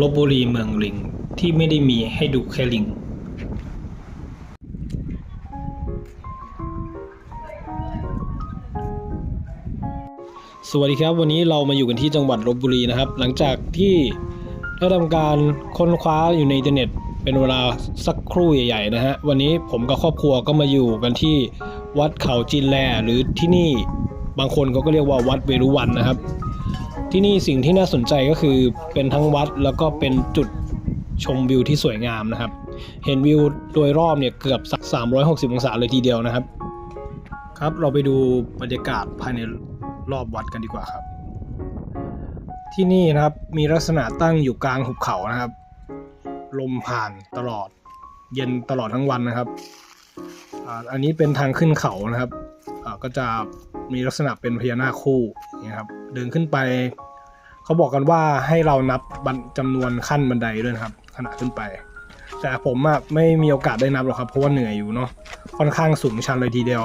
ลบบุรีเมืองลิงที่ไม่ได้มีให้ดูแค่ลิง สวัสดีครับ วันนี้เรามาอยู่กันที่จังหวัดลบบุรีนะครับ หลังจากที่ได้ทำการค้นคว้าอยู่ในอินเทอร์เน็ต เป็นเวลาสักครู่ใหญ่ๆนะฮะ วันนี้ผมกับครอบครัวก็มาอยู่กันที่วัดเขาจินแลหรือที่นี่บางคนเขาก็เรียกว่าวัดเวรุวันนะครับ ที่นี่สิ่งที่น่าสนใจก็คือเป็นทั้งวัดแล้วก็เป็นจุดชมวิวที่สวยงามนะครับ เห็นวิวโดยรอบเนี่ยเกือบสัก 360 องศาเลยทีเดียวนะครับ ครับเราไปดูบรรยากาศภายในรอบวัดกันดีกว่าครับ ที่นี่นะครับมีลักษณะตั้งอยู่กลางหุบเขานะครับ ลมผ่านตลอด เย็นตลอดทั้งวันนะครับอ่าอันนี้เป็นทางขึ้นเขานะครับอ่าก็จะ มีลักษณะเป็นพญานาคคู่นี่ครับเดินขึ้นไป เขาบอกกันว่าให้เรานับบันจำนวนขั้นบันไดด้วยนะครับ ขณะขึ้นไป แต่ผมอะไม่มีโอกาสได้นับหรอกครับเพราะว่าเหนื่อยอยู่เนาะค่อนข้างสูงชันเลยทีเดียว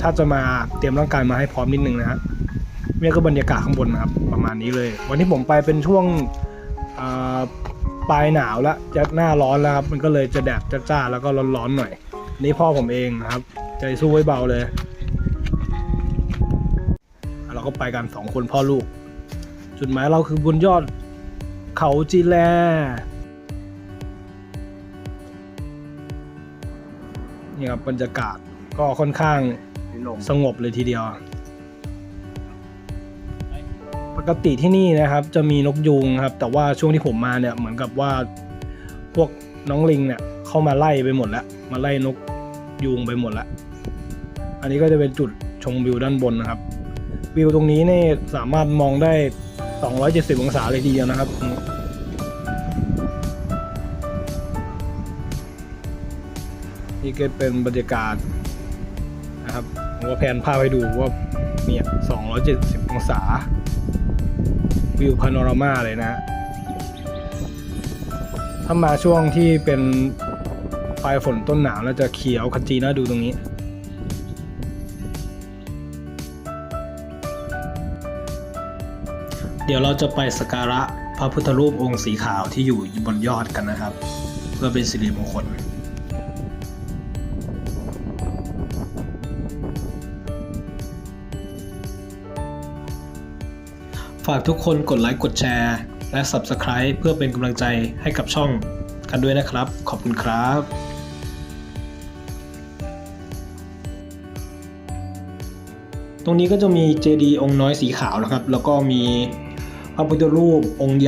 ถ้าจะมาเตรียมร่างกายมาให้พร้อมนิดนึงนะฮะนี่ก็บรรยากาศข้างบนนะครับ ประมาณนี้เลย วันที่ผมไปเป็นช่วงปลายหนาวแล้วจะหน้าร้อนแล้วครับมันก็เลยจะแดดจ้าๆแล้วก็ร้อนๆหน่อยนี่พ่อผมเองนะครับ ใจสู้ไว้เบาเลย เราก็ไปกันสองคนพ่อลูก จุดหมายเราคือบนยอดเขาจีแลนี่ครับบรรยากาศก็ค่อนข้างสงบเลยทีเดียว ปกติที่นี่นะครับ จะมีนกยูงครับ แต่ว่าช่วงที่ผมมาเนี่ยเหมือนกับว่าพวกน้องลิงเนี่ยเข้ามาไล่ไปหมดแล้ว มาไล่นกยูงไปหมดแล้ว อันนี้ก็จะเป็นจุดชมวิวด้านบนนะครับ วิวตรงนี้เนี่ยสามารถมองได้ 270 องศาเลยทีเดียวนะครับนี่ก็เป็นบรรยากาศนะครับผมว่าแผนภาพให้ดูว่าเนี่ย270 องศา วิวพาโนรามาเลยนะ ถ้ามาช่วงที่เป็นปลายฝนต้นหนาวแล้วจะเขียวขจีน่าดูตรงนี้ ดี๋ยวเราจะไปสกการะพระพุทธรูปองค์สีขาวที่อยู่บนยอดกันนะครับ เพื่อเป็นสิริมงคลฝากทุกคนกดไลค์กดแชร์ และ Subscribe เพื่อเป็นกำลังใจให้กับช่องกันด้วยนะครับ ขอบคุณครับตรงนี้ก็จะมีเจดีย์องค์น้อยสีขาวนะครับ แล้วก็มี พระพุทธรูปองค์ใหญ่